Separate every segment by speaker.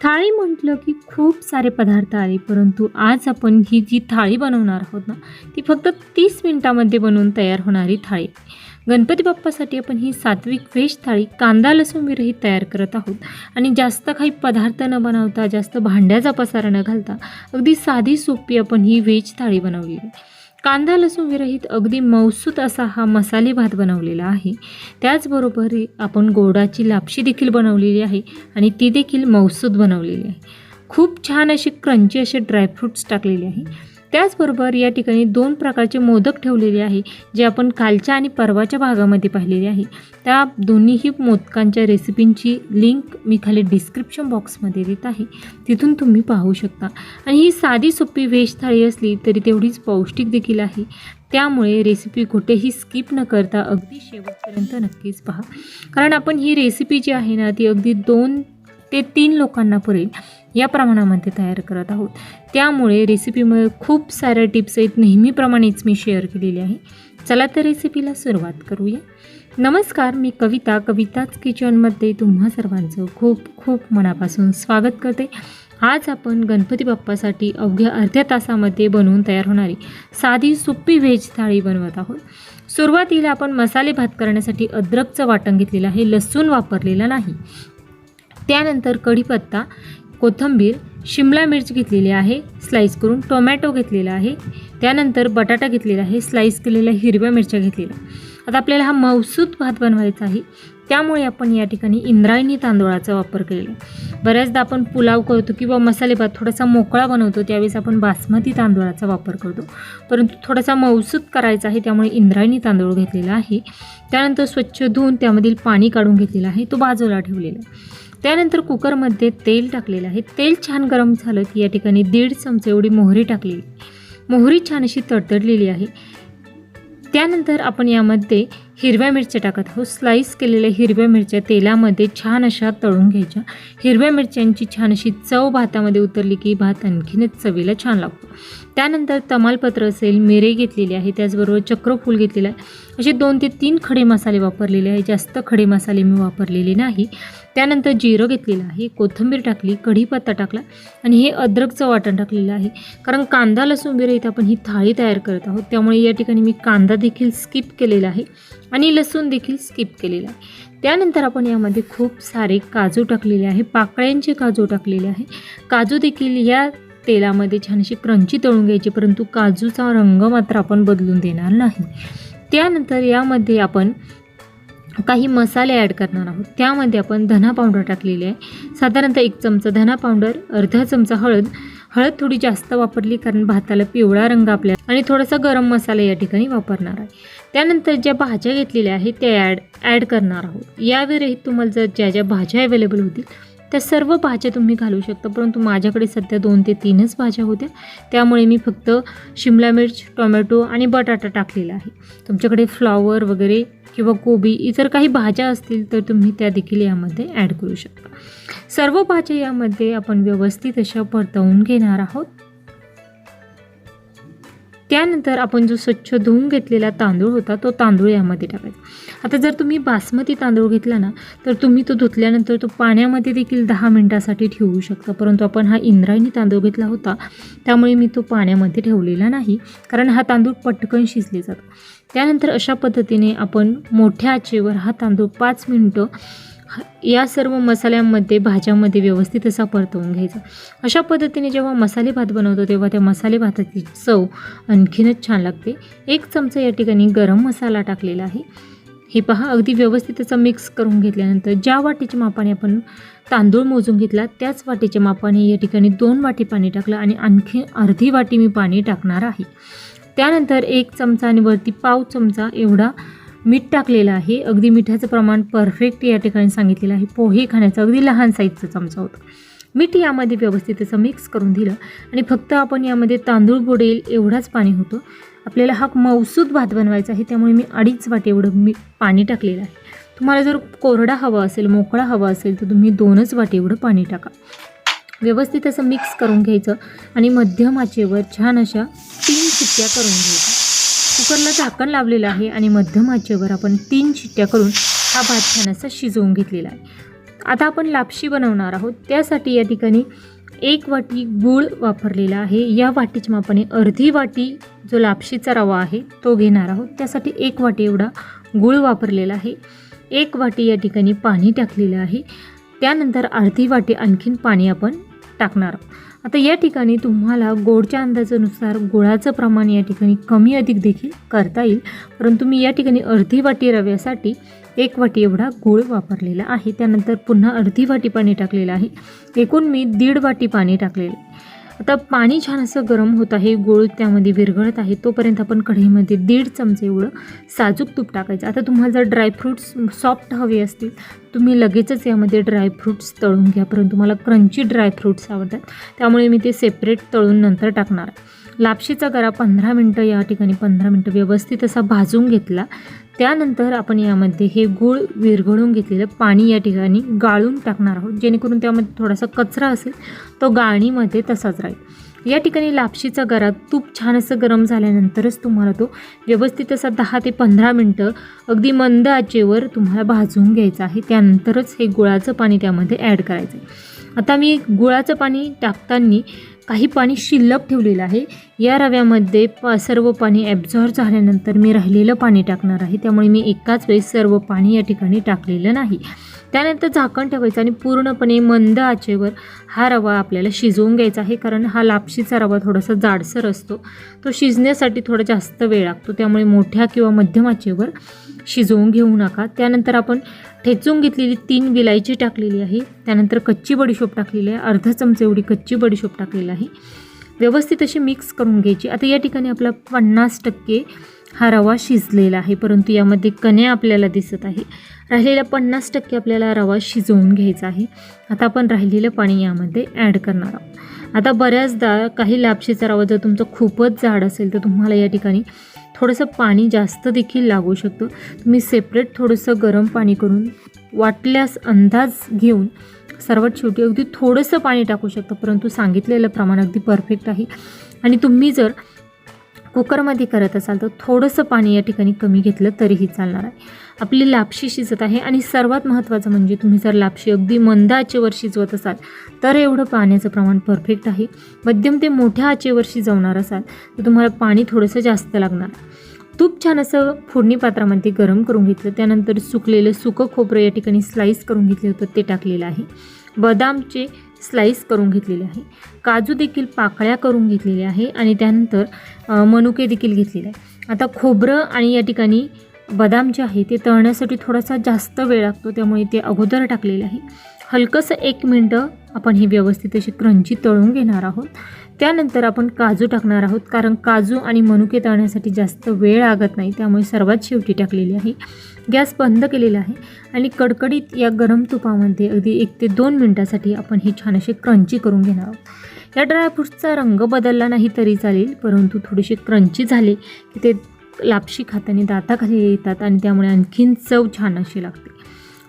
Speaker 1: थाळी म्हटलं की खूप सारे पदार्थ आले परंतु आज आपण ही जी थाळी बनवणार आहोत ना ती फक्त तीस मिनटामध्ये बनवून तयार होणारी थाळी गणपती बाप्पासाठी आपण ही सात्विक व्हेज थाळी कांदा लसूण विरहित तयार करत आहोत आणि जास्त काही पदार्थ न बनवता जास्त भांड्याचा पसारा न घालता अगदी साधी सोपी आपण ही व्हेज थाळी बनवली आहे. कांदा लसूण विरहित अगदी मौसूत असा हा मसाले भात बनवलेला आहे. त्याचबरोबर आपण गोडाची लापशी देखील बनवलेली आहे आणि ती देखील मौसूत बनवलेली आहे. खूप छान असे क्रंची असे ड्रायफ्रूट्स टाकलेले आहे. त्याचबरोबर या ठिकाणी दोन प्रकारचे मोदक ठेवलेले आहे जे आपण कालच्या आणि परवाच्या भागामध्ये पाहिलेले आहे. त्या दोन्हीही मोदकांच्या रेसिपींची लिंक मी खाली डिस्क्रिप्शन बॉक्समध्ये देत आहे. तिथून तुम्ही पाहू शकता. आणि ही साधी सोपी व्हेज थाळी असली तरी तेवढीच पौष्टिक देखील आहे. त्यामुळे रेसिपी कुठेही स्किप न करता अगदी शेवटपर्यंत नक्कीच पहा. कारण आपण ही रेसिपी जी आहे ना ती अगदी दोन ते तीन लोकांना पुरेल. या प्रमाणामध्ये तयार करत आहोत. त्यामुळे रेसिपीमुळे खूप साऱ्या टिप्स आहेत. नेहमीप्रमाणेच मी शेअर केलेली आहे. चला तर रेसिपीला सुरुवात करूया. नमस्कार मी कविता. कविताच किचनमध्ये तुम्हा सर्वांचं खूप खूप मनापासून स्वागत करते. आज आपण गणपती बाप्पासाठी अवघ्या अर्ध्या तासामध्ये बनवून तयार होणारी साधी सोपी व्हेज थाळी बनवत आहोत. सुरुवातीला आपण मसाले भात करण्यासाठी अद्रकचं वाटण घेतलेलं आहे. लसूण वापरलेला नाही. त्यानंतर कढीपत्ता कोथिंबीर शिमला मिर्च घेतलेली आहे स्लाईस करून टोमॅटो घेतलेला आहे. त्यानंतर बटाटा घेतलेला आहे स्लाईस केलेल्या हिरव्या मिरच्या घेतलेल्या. आता आपल्याला हा मौसूद भात बनवायचा आहे. त्यामुळे आपण या ठिकाणी इंद्रायणी तांदूळाचा वापर केलेला आहे. बऱ्याचदा आपण पुलाव करतो किंवा मसाले भात थोडासा मोकळा बनवतो त्यावेळेस आपण बासमती तांदूळाचा वापर करतो. परंतु थोडासा मौसूद करायचा आहे त्यामुळे इंद्रायणी तांदूळ घेतलेला आहे. त्यानंतर स्वच्छ धुवून त्यामधील पाणी काढून घेतलेलं आहे तो बाजूला ठेवलेला आहे. त्यानंतर कुकरमध्ये तेल टाकलेलं आहे. तेल छान गरम झालं की या ठिकाणी दीड चमचे एवढी मोहरी टाकलेली. मोहरी छान अशी तडतडलेली आहे. त्यानंतर आपण यामध्ये हिरव्या मिरच्या टाकत आहोत. स्लाईस केलेल्या हिरव्या मिरच्या तेलामध्ये छान अशा तळून घ्यायच्या. हिरव्या मिरच्यांची छान अशी चव भातामध्ये उतरली की भात आणखीनच चवीला छान लागतो. त्यानंतर तमालपत्र असेल मिरे घेतलेली आहे त्याचबरोबर चक्रफूल घेतलेलं आहे. असे दोन ते तीन खडे मसाले वापरलेले आहे. जास्त खडे मसाले मी वापरलेले नाही. त्यानंतर जिरं घेतलेलं आहे कोथिंबीर टाकली कढीपत्ता टाकला आणि हे अद्रकचं वाटण टाकलेलं आहे. कारण कांदा लसूण विरहित आपण ही थाळी तयार करत आहोत. त्यामुळे या ठिकाणी मी कांदा देखील स्किप केलेला आहे आणि लसूण देखील स्किप केलेला आहे. त्यानंतर आपण यामध्ये खूप सारे काजू टाकलेले आहे. पाकळ्यांचे काजू टाकलेले आहे. काजू देखील या तेलामध्ये छान अशी क्रंची तळून घ्यायची परंतु काजूचा रंग मात्र आपण बदलून देणार नाही. त्यानंतर यामध्ये आपण काही मसाले ॲड करणार आहोत. त्यामध्ये आपण धना पावडर टाकलेली आहे. साधारणतः एक चमचा धना पावडर अर्धा चमचा हळद. हळद थोडी जास्त वापरली कारण भाताला पिवळा रंग आपल्या आणि थोडासा गरम मसाला या ठिकाणी वापरणार आहे. त्यानंतर ज्या भाज्या घेतलेल्या आहेत त्या ॲड ॲड करणार आहोत. यावेळी तुम्हाला जर ज्या ज्या भाज्या अवेलेबल होतील त्या सर्व भाज्या तुम्ही घालू शकता. परंतु माझ्याकडे सध्या दोन ते तीनच भाज्या होत्या. त्यामुळे मी फक्त शिमला मिर्च टोमॅटो आणि बटाटा टाकलेला आहे. तुमच्याकडे फ्लॉवर वगैरे किंवा कोबी इतर काही भाज्या असतील तर तुम्ही त्या देखील यामध्ये ॲड करू शकता. सर्व भाज्या यामध्ये आपण व्यवस्थित अशा परतवून घेणार आहोत. त्यानंतर आपण जो स्वच्छ धुवून घेतलेला तांदूळ होता तो तांदूळ यामध्ये टाकायचा. आता जर तुम्ही बासमती तांदूळ घेतला ना तर तुम्ही तो धुतल्यानंतर तो पाण्यामध्ये देखील दहा मिनटासाठी ठेवू शकता. परंतु आपण हा इंद्रायणी तांदूळ घेतला होता त्यामुळे मी तो पाण्यामध्ये ठेवलेला नाही कारण हा तांदूळ पटकन शिजले जातो त्यानंतर अशा पद्धतीने आपण मोठ्या आचेवर हा तांदूळ पाच मिनटं या सर्व मसाल्यांमध्ये भाज्यामध्ये व्यवस्थित असा परतवून घ्यायचा. अशा पद्धतीने जेव्हा मसाले भात बनवतो तेव्हा त्या मसाले भाताची चव आणखीनच छान लागते. एक चमचा या ठिकाणी गरम मसाला टाकलेला आहे. हे पहा अगदी व्यवस्थित त्याचा मिक्स करून घेतल्यानंतर ज्या वाटीच्या मापाने आपण तांदूळ मोजून घेतला त्याच वाटीच्या मापाने या ठिकाणी दोन वाटी पाणी टाकलं आणि आणखी अर्धी वाटी मी पाणी टाकणार आहे. त्यानंतर एक चमचा आणि वरती पाव चमचा एवढा मीठ टाकलेलं आहे. अगदी मिठाचं प्रमाण परफेक्ट या ठिकाणी सांगितलेलं आहे. पोहे खाण्याचा अगदी लहान साईजचा चमचा होता. मीठ यामध्ये व्यवस्थित असं मिक्स करून दिलं आणि फक्त आपण यामध्ये तांदूळ बुडेल एवढाच पाणी होतं. आपल्याला हा मौसूद भात बनवायचा आहे त्यामुळे मी अडीच वाटी एवढं मी पाणी टाकलेलं आहे. तुम्हाला जर कोरडा हवा असेल मोकळा हवा असेल तर तुम्ही दोनच वाटे एवढं पाणी टाका. व्यवस्थित असं मिक्स करून घ्यायचं आणि मध्यम आचेवर छान अशा तीन शिट्ट्या करून घ्यायच्या. कुकरला झाकण लावलेलं आहे आणि मध्यम आचेवर आपण तीन शिट्ट्या करून हा भात छान असा शिजवून घेतलेला आहे. आता आपण लापशी बनवणार आहोत. त्यासाठी या ठिकाणी एक वाटी गूळ वापरलेला आहे. या वाटीच्या मापाने अर्धी वाटी जो लापशीचा रवा आहे तो घेणार आहोत. त्यासाठी एक वाटी एवढा गूळ वापरलेला आहे. एक वाटी या ठिकाणी पाणी टाकलेलं आहे. त्यानंतर अर्धी वाटी आणखीन पाणी आपण टाकणार आहोत. आता या ठिकाणी तुम्हाला गोडच्या अंदाजानुसार गुळाचं प्रमाण या ठिकाणी कमी अधिक देखील करता येईल. परंतु मी या ठिकाणी अर्धी वाटी रव्यासाठी एक वाटी एवढा गूळ वापरलेला आहे. त्यानंतर पुन्हा अर्धी वाटी पाणी टाकलेलं आहे. एकूण मी दीड वाटी पाणी टाकलेलं आहे. आता पाणी छान असं गरम होत आहे गूळ त्यामध्ये विरघळत आहे तोपर्यंत आपण कढईमध्ये दीड चमचे एवढं साजूक तूप टाकायचं. आता तुम्हाला जर ड्रायफ्रूट्स सॉफ्ट हवे असतील तुम्ही लगेचच यामध्ये ड्रायफ्रूट्स तळून घ्या परंतु मला क्रंची ड्रायफ्रूट्स आवडतात त्यामुळे मी ते सेपरेट तळून नंतर टाकणार. आहे लापशीचा गरा पंधरा मिनटं या ठिकाणी पंधरा मिनटं व्यवस्थित असा भाजून घेतला. त्यानंतर आपण यामध्ये हे गूळ विरघळून घेतलेलं पाणी या ठिकाणी गाळून टाकणार आहोत. जेणेकरून त्यामध्ये थोडासा कचरा असेल तो गाळणीमध्ये तसाच राहील. या ठिकाणी लापशीचा गरा तूप छान असं गरम झाल्यानंतरच तुम्हाला तो व्यवस्थित असा दहा ते पंधरा मिनटं अगदी मंद आचेवर तुम्हाला भाजून घ्यायचं आहे. त्यानंतरच हे गुळाचं पाणी त्यामध्ये ॲड करायचं आता मी गुळाचं पाणी टाकताना काही पाणी शिल्लक ठेवलेलं आहे. या रव्यामध्ये प सर्व पाणी ॲब्झॉर्ब झाल्यानंतर मी राहिलेलं पाणी टाकणार आहे. त्यामुळे मी एकाच वेळेस सर्व पाणी या ठिकाणी टाकलेलं नाही. त्यानंतर झाकण ठेवायचं आणि पूर्णपणे मंद आचेवर हा रवा आपल्याला शिजवून घ्यायचा आहे कारण हा लापशीचा रवा थोडासा जाडसर असतो. तो शिजण्यासाठी थोडा जास्त वेळ लागतो त्यामुळे मोठ्या किंवा मध्यम आचेवर शिजवून घेऊ नका. त्यानंतर आपण ठेचून घेतलेली तीन विलायची टाकलेली आहे त्यानंतर कच्ची बडीशोप टाकलेली आहे अर्धा चमचे एवढी कच्ची बडीशोप टाकलेली आहे. व्यवस्थित अशी मिक्स करून घ्यायची. आता या ठिकाणी आपला पन्नास टक्के हा रवा शिजलेला आहे परंतु यामध्ये कणे आपल्याला दिसत आहे. राहिलेला पन्नास टक्के आपल्याला रवा शिजवून घ्यायचा आहे. आता आपण राहिलेलं पाणी यामध्ये ॲड करणार आहोत. आता बऱ्याचदा काही लापशीचा रवा जर तुमचा खूपच जाड असेल तर तुम्हाला या ठिकाणी थोडंसं पाणी जास्त देखील लागू शकतं. तुम्ही सेपरेट थोडंसं गरम पाणी करून वाटल्यास अंदाज घेऊन सर्वात शेवटी अगदी थोडंसं पाणी टाकू शकता परंतु सांगितलेलं प्रमाण अगदी परफेक्ट आहे. आणि तुम्ही जर कुकरमध्ये करत असाल तर थोडंसं पाणी या ठिकाणी कमी घेतलं तरीही चालणार आहे. आपली लापशी शिजत आहे आणि सर्वात महत्त्वाचं म्हणजे तुम्ही जर लापशी अगदी मंद आचेवर शिजवत असाल तर एवढं पाण्याचं प्रमाण परफेक्ट आहे. मध्यम ते मोठ्या आचेवर शिजवणार असाल तर तुम्हाला पाणी थोडंसं जास्त लागणार. तूप छान असं फोडणी पात्रामध्ये गरम करून घेतलं त्यानंतर सुकलेलं सुकं खोबरं या ठिकाणी स्लाईस करून घेतलं होतं ते टाकलेलं आहे. बदामचे स्लाईस करून घेतलेले आहे. काजू देखील पाकळ्या करून घेतलेल्या आहे आणि त्यानंतर मनुके देखील घेतलेले आहे. आता खोबरं आणि या ठिकाणी बदाम जे आहे ते तळण्यासाठी थोडासा जास्त वेळ लागतो त्यामुळे ते अगोदर टाकलेले आहे. हलकंसं एक मिनटं आपण हे व्यवस्थित अशी क्रंची तळून घेणार आहोत. त्यानंतर आपण काजू टाकणार आहोत कारण काजू आणि मनुके तळण्यासाठी जास्त वेळ लागत नाही त्यामुळे सर्वात शेवटी टाकलेली आहे. गॅस बंद केलेला आहे आणि कडकडीत या गरम तुपामध्ये अगदी एक ते दोन मिनटासाठी आपण हे छान असे क्रंची करून घेणार आहोत. या ड्रायफ्रूट्सचा रंग बदलला नाही तरी चालेल परंतु थोडेसे क्रंची झाले की ते लापशी खाताने दाताखाली येतात आणि त्यामुळे आणखीन चव छान अशी लागते.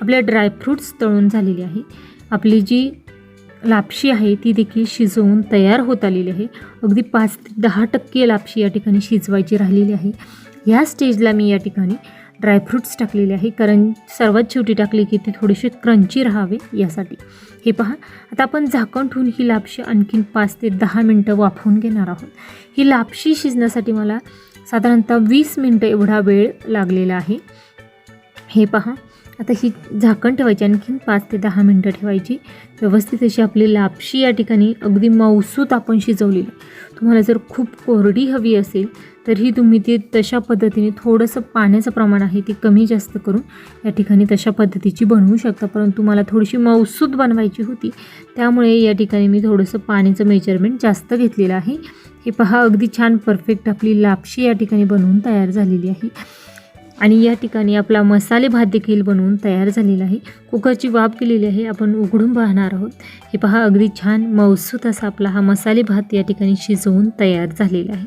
Speaker 1: आपल्या ड्रायफ्रूट्स तळून झालेली आहे आपली जी लापशी आहे ती देखील शिजवून तयार होत आलेली आहे. अगदी पाच ते दहा टक्के लापशी या ठिकाणी शिजवायची राहिलेली आहे. ह्या स्टेजला मी या ठिकाणी ड्रायफ्रूट्स टाकलेले आहे. कारण सर्वात शेवटी टाकली की ते थोडेसे क्रंची राहावे यासाठी. हे पहा आता आपण झाकण ठेवून ही लापशी आणखीन पाच ते दहा मिनटं वाफवून घेणार आहोत. ही लापशी शिजण्यासाठी मला साधारणतः वीस मिनटं एवढा वेळ लागलेला आहे. हे पहा आता ही झाकण ठेवायची आणखीन पाच ते दहा मिनटं ठेवायची. व्यवस्थित अशी आपली लापशी या ठिकाणी अगदी मौसूत आपण शिजवलेली. आहे. तुम्हाला जर खूप कोरडी हवी असेल तरीही तुम्ही ते तशा पद्धतीने थोडंसं पाण्याचं प्रमाण आहे ते कमी जास्त करून या ठिकाणी तशा पद्धतीची बनवू शकता. परंतु मला थोडीशी मऊसूत बनवायची होती. त्यामुळे या ठिकाणी मी थोडंसं पाण्याचं मेजरमेंट जास्त घेतलेलं आहे. हे पहा अगदी छान परफेक्ट आपली लापशी या ठिकाणी बनवून तयार झालेली आहे. आणि या ठिकाणी आपला मसाले भात देखील बनवून तयार झालेला आहे. कुकरची वाफ केलेली आहे. आपण उघडून पाहणार आहोत. हे पहा अगदी छान मौसूत असा आपला हा मसाले भात या ठिकाणी शिजवून तयार झालेला आहे.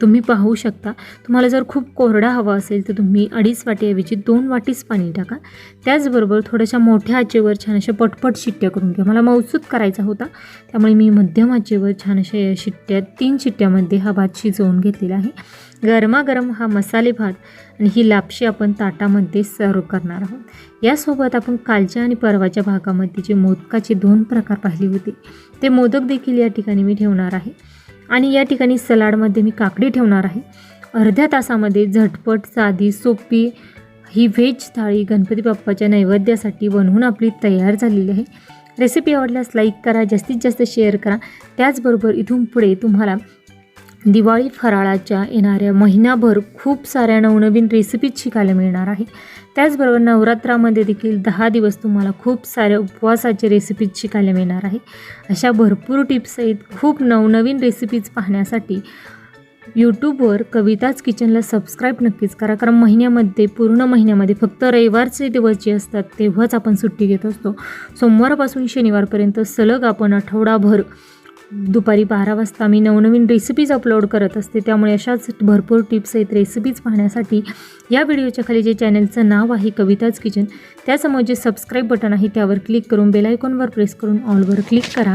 Speaker 1: तुम्ही पाहू शकता. तुम्हाला जर खूप कोरडा हवा असेल तर तुम्ही अडीच वाटीऐवजी दोन वाटीच पाणी टाका. त्याचबरोबर थोड्याशा मोठ्या आचेवर छान अशा पटपट शिट्ट्या करून घ्या. मला मौसूद करायचा होता त्यामुळे मी मध्यम आचेवर छान अशा या शिट्ट्या तीन शिट्ट्यामध्ये हा भात शिजवून घेतलेला आहे. गरमागरम हा मसाले भात आणि ही लापशी आपण ताटामध्ये सर्व करणार आहोत. यासोबत आपण कालच्या आणि परवाच्या भागामध्ये जे मोदकाचे दोन प्रकार पाहिले होते ते मोदक देखील या ठिकाणी मी ठेवणार आहे. आणि या ठिकाणी सलाडमध्ये मी काकडी ठेवणार आहे. अर्ध्या तासामध्ये झटपट साधी सोपी ही व्हेज थाळी गणपती बाप्पाच्या नैवेद्यासाठी बनवून आपली तयार झालेली आहे. रेसिपी आवडल्यास लाईक करा जास्तीत जास्त शेअर करा. त्याचबरोबर इथून पुढे तुम्हाला दिवाळी फराळाच्या येणाऱ्या महिनाभर खूप साऱ्या नवनवीन रेसिपीज शिकायला मिळणार आहे. त्याचबरोबर नवरात्रामध्ये देखील दहा दिवस तुम्हाला खूप साऱ्या उपवासाचे रेसिपीज शिकायला मिळणार आहे. अशा भरपूर टिप्ससहित खूप नवनवीन रेसिपीज पाहण्यासाठी यूट्यूबवर कविताच किचनला सबस्क्राईब नक्कीच करा. कारण महिन्यामध्ये पूर्ण महिन्यामध्ये फक्त रविवारचे दिवस जे असतात तेव्हाच आपण सुट्टी घेत असतो. सोमवारपासून शनिवारपर्यंत सलग आपण आठवडाभर दुपारी बारा वाजता मी नवनवीन रेसिपीज अपलोड करत असते. त्यामुळे अशाच भरपूर टिप्स आहेत. रेसिपीज पाहण्यासाठी या व्हिडिओच्या खाली जे चॅनलचं नाव आहे कविताज किचन त्यासमोर जे सबस्क्राईब बटन आहे त्यावर क्लिक करून बेलायकॉनवर प्रेस करून ऑलवर क्लिक करा.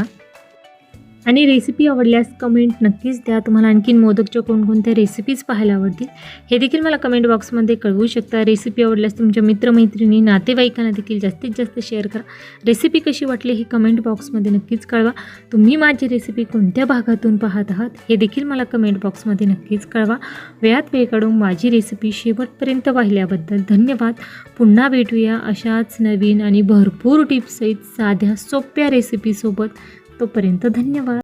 Speaker 1: आणि रेसिपी आवडल्यास कमेंट नक्कीच द्या. तुम्हाला आणखीन मोदकच्या कोणकोणत्या रेसिपीज पाहायला आवडतील हे देखील मला कमेंट बॉक्समध्ये कळवू शकता. रेसिपी आवडल्यास तुमच्या मित्रमैत्रिणी नातेवाईकांना देखील जास्तीत जास्त शेअर करा. रेसिपी कशी वाटली ही कमेंट बॉक्समध्ये नक्कीच कळवा. तुम्ही माझी रेसिपी कोणत्या भागातून पाहत आहात हे देखील मला कमेंट बॉक्समध्ये नक्कीच कळवा. वेळात वेळ काढून माझी रेसिपी शेवटपर्यंत पाहिल्याबद्दल धन्यवाद. पुन्हा भेटूया अशाच नवीन आणि भरपूर टिप्ससहित साध्या सोप्या रेसिपीसोबत तोपर्यंत धन्यवाद.